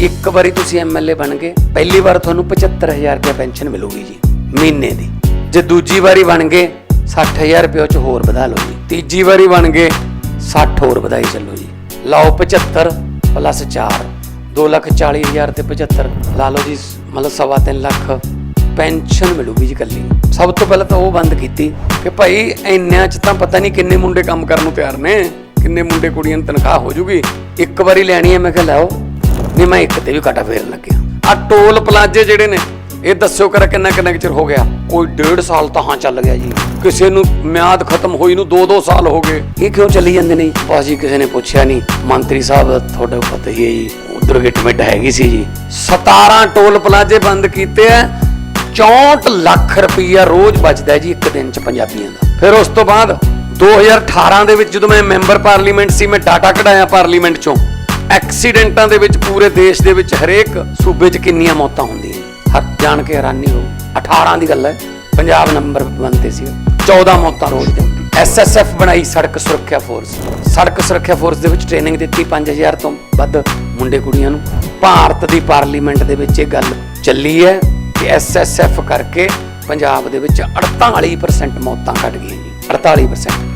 ਇੱਕ ਵਾਰੀ ਤੁਸੀਂ ਐਮਐਲਏ ਬਣ ਗਏ, ਪਹਿਲੀ ਵਾਰ ਤੁਹਾਨੂੰ 75000 ਰੁਪਏ ਪੈਨਸ਼ਨ ਮਿਲੂਗੀ ਜੀ, ਮਹੀਨੇ ਦੀ। ਜੇ ਦੂਜੀ ਵਾਰੀ ਬਣ ਗਏ 60000 ਰੁਪਏ ਉਹ ਚ ਹੋਰ ਵਧਾ ਲਓ ਜੀ। ਤੀਜੀ ਵਾਰੀ ਬਣ ਗਏ 60 ਹੋਰ ਵਧਾਈ ਚੱਲੋ ਜੀ। ਲਾਓ 75 ਪਲੱਸ 4 2 ਲੱਖ 40 ਹਜ਼ਾਰ ਤੇ 75 ਲਾ ਲਓ ਜੀ, ਮਤਲਬ ਸਵਾ ਤਿੰਨ ਲੱਖ ਪੈਨਸ਼ਨ ਮਿਲੂਗੀ ਜੀ ਕੱਲੀ ਸਭ ਤੋਂ ਪਹਿਲਾਂ ਤਾਂ ਉਹ ਬੰਦ ਕੀਤੀ ਕਿ ਭਾਈ ਇੰਨਿਆਂ ਚ ਤਾਂ ਪਤਾ ਨਹੀਂ ਕਿੰਨੇ ਮੁੰਡੇ ਕੰਮ ਕਰਨ ਨੂੰ ਤਿਆਰ ਨੇ, ਕਿੰਨੇ ਮੁੰਡੇ ਕੁੜੀਆਂ ਨੂੰ ਤਨਖਾਹ ਹੋ ਜੂਗੀ। ਇੱਕ ਵਾਰੀ ਲੈਣੀ ਹੈ, ਮੈਂ ਕਿਹਾ ਲਾਓ ਨਹੀਂ ਮੈਂ ਇੱਕ ਤੇ ਵੀ ਕਾਟਾ ਫੇਰਨ ਲੱਗਿਆ। ਆ ਟੋਲ ਪਲਾਜ਼ੇ ਜਿਹੜੇ ਨੇ, ਇਹ ਦੱਸਿਓ ਕਰ ਕਿੰਨਾ ਕਿੰਨਾ ਚਿਰ ਹੋ ਗਿਆ? ਕੋਈ ਡੇਢ ਸਾਲ ਤਾਂ ਹਾਂ ਚੱਲ ਗਿਆ ਜੀ। ਕਿਸੇ ਨੂੰ ਮਿਆਦ ਖਤਮ ਹੋਈ ਨੂੰ 2-2 ਸਾਲ ਹੋ ਗਏ। ਇਹ ਕਿਉਂ ਚੱਲੀ ਜਾਂਦੇ ਨੇ? ਬਸ ਕਿਸੇ ਨੇ ਪੁੱਛਿਆ ਨਹੀਂ। ਮੰਤਰੀ ਸਾਹਿਬ, ਤੁਹਾਡੇ ਪਤਾ ਹੀ ਹੈ ਜੀ, ਉਧਰ ਗਿਟਮਿਟ ਹੈਗੀ ਸੀ ਜੀ। 17 ਟੋਲ ਪਲਾਜ਼ੇ ਬੰਦ ਕੀਤੇ ਐ 64 ਲੱਖ ਰੁਪਈਆ ਰੋਜ਼ ਬਚਦਾ ਜੀ ਇੱਕ ਦਿਨ ਚ ਪੰਜਾਬੀਆਂ ਦਾ। ਫਿਰ ਉਸ ਤੋਂ ਬਾਅਦ 2018 ਦੇ ਵਿੱਚ ਜਦੋਂ ਮੈਂ ਮੈਂਬਰ ਪਾਰਲੀਮੈਂਟ ਸੀ, ਮੈਂ ਡਾਟਾ ਕਢਾਇਆ ਪਾਰਲੀਮੈਂਟ ਚੋਂ। ਐਕਸੀਡੈਂਟਾਂ ਦੇ ਵਿੱਚ ਪੂਰੇ ਦੇਸ਼ ਦੇ ਵਿੱਚ ਹਰੇਕ ਸੂਬੇ 'ਚ ਕਿੰਨੀਆਂ ਮੌਤਾਂ ਹੁੰਦੀਆਂ ਹਰ ਜਾਣ ਕੇ ਹੈਰਾਨੀ ਹੋ 18 ਦੀ ਗੱਲ ਹੈ। ਪੰਜਾਬ ਨੰਬਰ 1 ਤੇ ਸੀ। 14 ਮੌਤਾਂ ਰੋਜ਼ ਦੇ। ਐਸਐਸਐਫ ਬਣਾਈ ਸੜਕ ਸੁਰੱਖਿਆ ਫੋਰਸ। ਸੜਕ ਸੁਰੱਖਿਆ ਫੋਰਸ ਦੇ ਵਿੱਚ ਟ੍ਰੇਨਿੰਗ ਦਿੱਤੀ 5000 ਤੋਂ ਵੱਧ ਮੁੰਡੇ ਕੁੜੀਆਂ ਨੂੰ। ਭਾਰਤ ਦੀ ਪਾਰਲੀਮੈਂਟ ਦੇ ਵਿੱਚ ਇਹ ਗੱਲ ਚੱਲੀ ਹੈ ਕਿ ਐਸਐਸਐਫ ਕਰਕੇ ਪੰਜਾਬ ਦੇ ਵਿੱਚ 48% ਮੌਤਾਂ ਘਟ ਗਈਆਂ ਜੀ। 48%